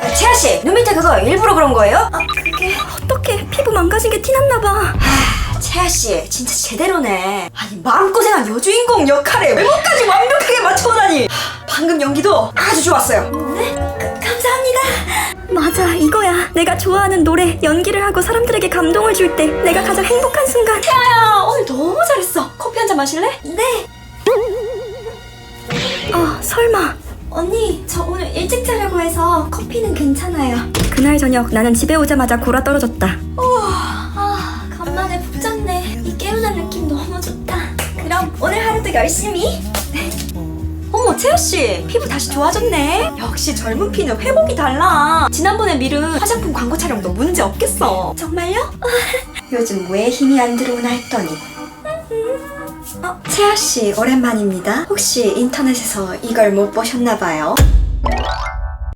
아, 채아 씨, 눈 밑에 그거 일부러 그런 거예요? 아, 그게 어떻게 피부 망가진 게 티났나 봐. 아, 채아 씨, 진짜 제대로네. 아니 마음고생한 여주인공 역할에 외모까지 완벽하게 맞춰오다니. 하, 방금 연기도 아주 좋았어요. 네? 그, 감사합니다. 맞아, 이거야. 내가 좋아하는 노래, 연기를 하고 사람들에게 감동을 줄 때 내가 가장 행복한 순간. 채아야, 오늘 너무 잘했어. 커피 한 잔 마실래? 네. 아, 설마. 언니, 저 오늘 일찍 자려고 해서 커피는 괜찮아요. 그날 저녁 나는 집에 오자마자 골아 떨어졌다. 아, 간만에 푹 잤네. 이 개운한 느낌 너무 좋다. 그럼 오늘 하루도 열심히. 어머, 채연씨, 피부 다시 좋아졌네. 역시 젊은 피는 회복이 달라. 지난번에 미룬 화장품 광고 촬영도 문제 없겠어. 정말요? 요즘 왜 힘이 안 들어오나 했더니. 어, 채아씨, 오랜만입니다. 혹시 인터넷에서 이걸 못 보셨나봐요?